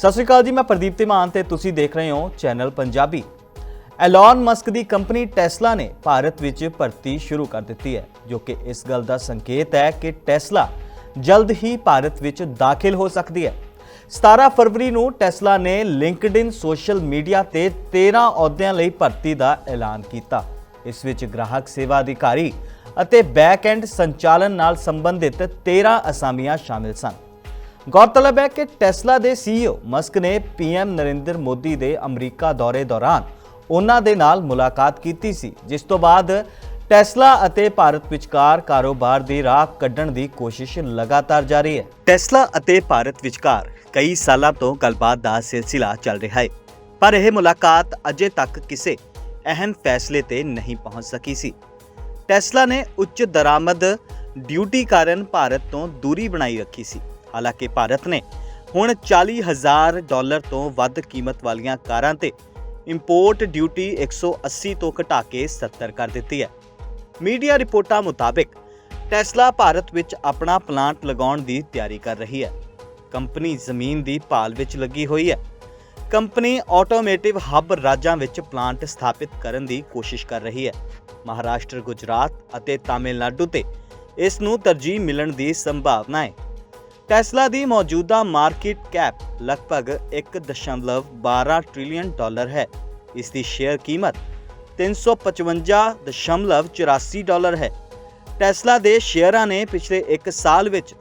ਸਤਿ ਸ਼੍ਰੀ ਅਕਾਲ ਜੀ, ਮੈਂ ਪ੍ਰਦੀਪ ਤਿਮਾਨ ਤੇ ਤੁਸੀਂ ਦੇਖ ਰਹੇ ਹੋ ਚੈਨਲ ਪੰਜਾਬੀ। ਐਲਨ ਮਸਕ ਦੀ ਕੰਪਨੀ ਟੈਸਲਾ ਨੇ ਭਾਰਤ ਵਿੱਚ ਭਰਤੀ ਸ਼ੁਰੂ ਕਰ ਦਿੱਤੀ ਹੈ, ਜੋ ਕਿ ਇਸ ਗੱਲ ਦਾ ਸੰਕੇਤ ਹੈ ਕਿ ਟੈਸਲਾ ਜਲਦ ਹੀ ਭਾਰਤ ਵਿੱਚ ਦਾਖਲ ਹੋ ਸਕਦੀ ਹੈ। 17 ਫਰਵਰੀ ਨੂੰ ਟੈਸਲਾ ਨੇ ਲਿੰਕਡਇਨ ਸੋਸ਼ਲ ਮੀਡੀਆ ਤੇ 13 ਅਹੁਦਿਆਂ ਲਈ ਭਰਤੀ ਦਾ ਐਲਾਨ ਕੀਤਾ। ਇਸ ਵਿੱਚ ਗ੍ਰਾਹਕ ਸੇਵਾ ਅਧਿਕਾਰੀ ਅਤੇ ਬੈਕ ਐਂਡ ਸੰਚਾਲਨ ਨਾਲ ਸੰਬੰਧਿਤ 13 ਅਸਾਮੀਆਂ ਸ਼ਾਮਿਲ ਸਨ। ਗੌਰਤਲਬ ਹੈ ਕਿ ਟੈਸਲਾ ਦੇ ਸੀਈਓ ਮਸਕ ਨੇ ਪੀਐਮ ਨਰਿੰਦਰ ਮੋਦੀ ਦੇ ਅਮਰੀਕਾ ਦੌਰੇ ਦੌਰਾਨ ਉਹਨਾਂ ਦੇ ਨਾਲ ਮੁਲਾਕਾਤ ਕੀਤੀ ਸੀ, ਜਿਸ ਤੋਂ ਬਾਅਦ ਟੈਸਲਾ ਅਤੇ ਭਾਰਤ ਵਿਚਕਾਰ ਕਾਰੋਬਾਰ ਦੀ ਰਾਹ ਕੱਢਣ ਦੀ ਕੋਸ਼ਿਸ਼ ਲਗਾਤਾਰ ਜਾਰੀ ਹੈ। ਟੈਸਲਾ ਅਤੇ ਭਾਰਤ ਵਿਚਕਾਰ ਕਈ ਸਾਲਾਂ ਤੋਂ ਗੱਲਬਾਤ ਦਾ ਸਿਲਸਿਲਾ ਚੱਲ ਰਿਹਾ ਹੈ, ਪਰ ਇਹ ਮੁਲਾਕਾਤ ਅਜੇ ਤੱਕ ਕਿਸੇ ਅਹਿਮ ਫੈਸਲੇ ਤੇ ਨਹੀਂ ਪਹੁੰਚ ਸਕੀ ਸੀ। ਟੈਸਲਾ ਨੇ ਉੱਚ ਦਰਾਮਦ ਡਿਊਟੀ ਕਾਰਨ ਭਾਰਤ ਤੋਂ ਦੂਰੀ ਬਣਾਈ ਰੱਖੀ ਸੀ। ਹਾਲਾਂਕਿ ਭਾਰਤ ਨੇ ਹੁਣ 40000 ਡਾਲਰ ਤੋਂ ਵੱਧ ਕੀਮਤ ਵਾਲੀਆਂ ਕਾਰਾਂ ਤੇ ਇੰਪੋਰਟ ਡਿਊਟੀ 180 ਤੋਂ ਘਟਾ ਕੇ 70 ਕਰ ਦਿੱਤੀ ਹੈ। ਮੀਡੀਆ ਰਿਪੋਰਟਾਂ ਮੁਤਾਬਕ ਟੈਸਲਾ ਭਾਰਤ ਵਿੱਚ ਆਪਣਾ ਪਲਾਂਟ ਲਗਾਉਣ ਦੀ ਤਿਆਰੀ ਕਰ ਰਹੀ ਹੈ। ਕੰਪਨੀ ਜ਼ਮੀਨ ਦੀ ਭਾਲ ਵਿੱਚ ਲੱਗੀ ਹੋਈ ਹੈ। ਕੰਪਨੀ ਆਟੋਮੇਟਿਵ ਹੱਬ ਰਾਜਾਂ ਵਿੱਚ ਪਲਾਂਟ ਸਥਾਪਿਤ ਕਰਨ ਦੀ ਕੋਸ਼ਿਸ਼ ਕਰ ਰਹੀ ਹੈ। ਮਹਾਰਾਸ਼ਟਰ, ਗੁਜਰਾਤ ਅਤੇ ਤਾਮਿਲਨਾਡੂ ਤੇ ਇਸ ਨੂੰ ਤਰਜੀਹ ਮਿਲਣ ਦੀ ਸੰਭਾਵਨਾ ਹੈ। ਟੈਸਲਾ ਦੀ ਮੌਜੂਦਾ ਮਾਰਕੀਟ ਕੈਪ ਲਗਭਗ 1.12 ਟ੍ਰਿਲੀਅਨ ਡਾਲਰ ਹੈ। ਇਸ ਦੀ ਸ਼ੇਅਰ ਕੀਮਤ 355.84 ਡਾਲਰ ਹੈ। ਟੈਸਲਾ ਦੇ ਸ਼ੇਅਰਾਂ ਨੇ ਪਿਛਲੇ 1 ਸਾਲ ਵਿੱਚ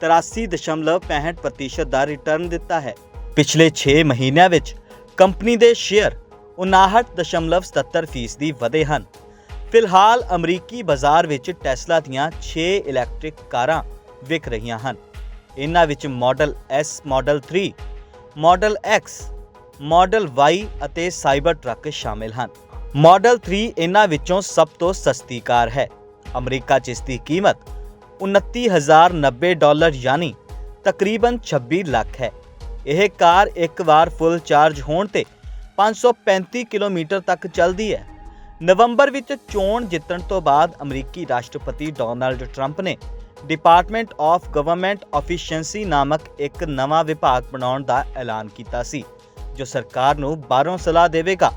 83.65% ਦਾ ਰਿਟਰਨ ਦਿੱਤਾ ਹੈ। ਪਿਛਲੇ 6 ਮਹੀਨਿਆਂ ਵਿੱਚ ਕੰਪਨੀ ਦੇ ਸ਼ੇਅਰ 59.77% ਫੀਸਦੀ ਵਧੇ ਹਨ। ਫਿਲਹਾਲ ਅਮਰੀਕੀ ਬਾਜ਼ਾਰ ਵਿੱਚ ਟੈਸਲਾ ਦੀਆਂ 6 ਇਲੈਕਟ੍ਰਿਕ ਕਾਰਾਂ ਵਿਕ ਰਹੀਆਂ ਹਨ। ਇਹਨਾਂ ਵਿੱਚ model S, model 3 model X, model Y ਅਤੇ ਸਾਈਬਰ ਟਰੱਕ ਸ਼ਾਮਿਲ ਹਨ। ਮਾਡਲ 3 ਇਹਨਾਂ ਵਿੱਚੋਂ ਸਭ ਤੋਂ ਸਸਤੀ ਕਾਰ ਹੈ। ਅਮਰੀਕਾ 'ਚ ਇਸ ਦੀ ਕੀਮਤ 29090 ਡਾਲਰ ਯਾਨੀ ਤਕਰੀਬਨ 26 ਲੱਖ ਹੈ। ਇਹ ਕਾਰ ਇੱਕ ਵਾਰ ਫੁੱਲ ਚਾਰਜ ਹੋਣ ਤੇ 535 ਕਿਲੋਮੀਟਰ ਤੱਕ ਚੱਲਦੀ ਹੈ। ਨਵੰਬਰ ਵਿੱਚ ਚੋਣ ਜਿੱਤਣ ਤੋਂ ਬਾਅਦ ਅਮਰੀਕੀ ਰਾਸ਼ਟਰਪਤੀ ਡੋਨਾਲਡ ਟਰੰਪ ਨੇ ਡਿਪਾਰਟਮੈਂਟ ਆਫ ਗਵਰਨਮੈਂਟ ਐਫੀਸ਼ੀਐਂਸੀ ਨਾਮਕ ਇੱਕ ਨਵਾਂ ਵਿਭਾਗ ਬਣਾਉਣ ਦਾ ਐਲਾਨ ਕੀਤਾ ਸੀ, ਜੋ ਸਰਕਾਰ ਨੂੰ ਬਾਹਰੋਂ ਸਲਾਹ ਦੇਵੇਗਾ।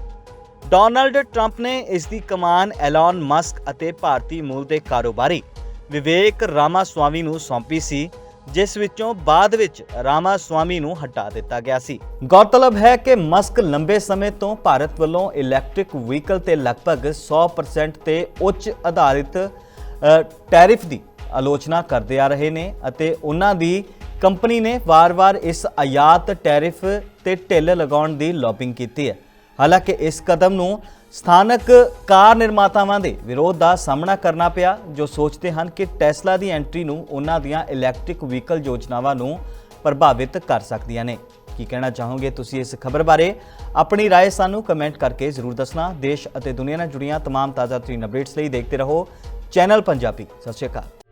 ਡੋਨਲਡ ਟਰੰਪ ਨੇ ਇਸ ਦੀ ਕਮਾਨ ਐਲਨ ਮਸਕ ਅਤੇ ਭਾਰਤੀ ਮੂਲ ਦੇ ਕਾਰੋਬਾਰੀ ਵਿਵੇਕ ਰਾਮਾਸਵਾਮੀ ਨੂੰ ਸੌਂਪੀ ਸੀ, ਜਿਸ ਵਿੱਚੋਂ ਬਾਅਦ ਵਿੱਚ ਰਾਮਾਸਵਾਮੀ ਨੂੰ ਹਟਾ ਦਿੱਤਾ ਗਿਆ ਸੀ। ਗੌਰਤਲਬ ਹੈ ਕਿ ਮਸਕ ਲੰਬੇ ਸਮੇਂ ਤੋਂ ਭਾਰਤ ਵੱਲੋਂ ਇਲੈਕਟ੍ਰਿਕ ਵਹੀਕਲ ਤੇ ਲਗਭਗ 100% ਤੇ ਉੱਚ ਆਧਾਰਿਤ ਟੈਰਿਫ ਦੀ ਆਲੋਚਨਾ ਕਰਦੇ ਆ ਰਹੇ ਨੇ ਅਤੇ ਉਹਨਾਂ ਦੀ ਕੰਪਨੀ ਨੇ ਵਾਰ-ਵਾਰ ਇਸ ਆਯਾਤ ਟੈਰਿਫ ਤੇ ਢਿੱਲ ਲਗਾਉਣ ਦੀ ਲੌਬਿੰਗ ਕੀਤੀ ਹੈ ਹਾਲਾਂਕਿ ਇਸ ਕਦਮ ਨੂੰ ਸਥਾਨਕ ਕਾਰ ਨਿਰਮਾਤਾਵਾਂ ਦੇ ਵਿਰੋਧ ਦਾ ਸਾਹਮਣਾ ਕਰਨਾ ਪਿਆ ਜੋ ਸੋਚਦੇ ਹਨ ਕਿ ਟੈਸਲਾ ਦੀ ਐਂਟਰੀ ਨੂੰ ਉਹਨਾਂ ਦੀਆਂ ਇਲੈਕਟ੍ਰਿਕ ਵਹੀਕਲ ਯੋਜਨਾਵਾਂ ਨੂੰ ਪ੍ਰਭਾਵਿਤ ਕਰ ਸਕਦੀਆਂ ਨੇ ਕੀ ਕਹਿਣਾ ਚਾਹੋਗੇ ਤੁਸੀਂ ਇਸ ਖਬਰ ਬਾਰੇ ਆਪਣੀ رائے ਸਾਨੂੰ ਕਮੈਂਟ ਕਰਕੇ ਜ਼ਰੂਰ ਦੱਸਣਾ ਦੇਸ਼ ਅਤੇ ਦੁਨੀਆ ਨਾਲ ਜੁੜੀਆਂ तमाम ਤਾਜ਼ਾ ਤਰੀਨ ਅਪਡੇਟਸ ਲਈ ਦੇਖਦੇ ਰਹੋ ਚੈਨਲ ਪੰਜਾਬੀ ਸਤਿ ਸ਼੍ਰੀ ਅਕਾਲ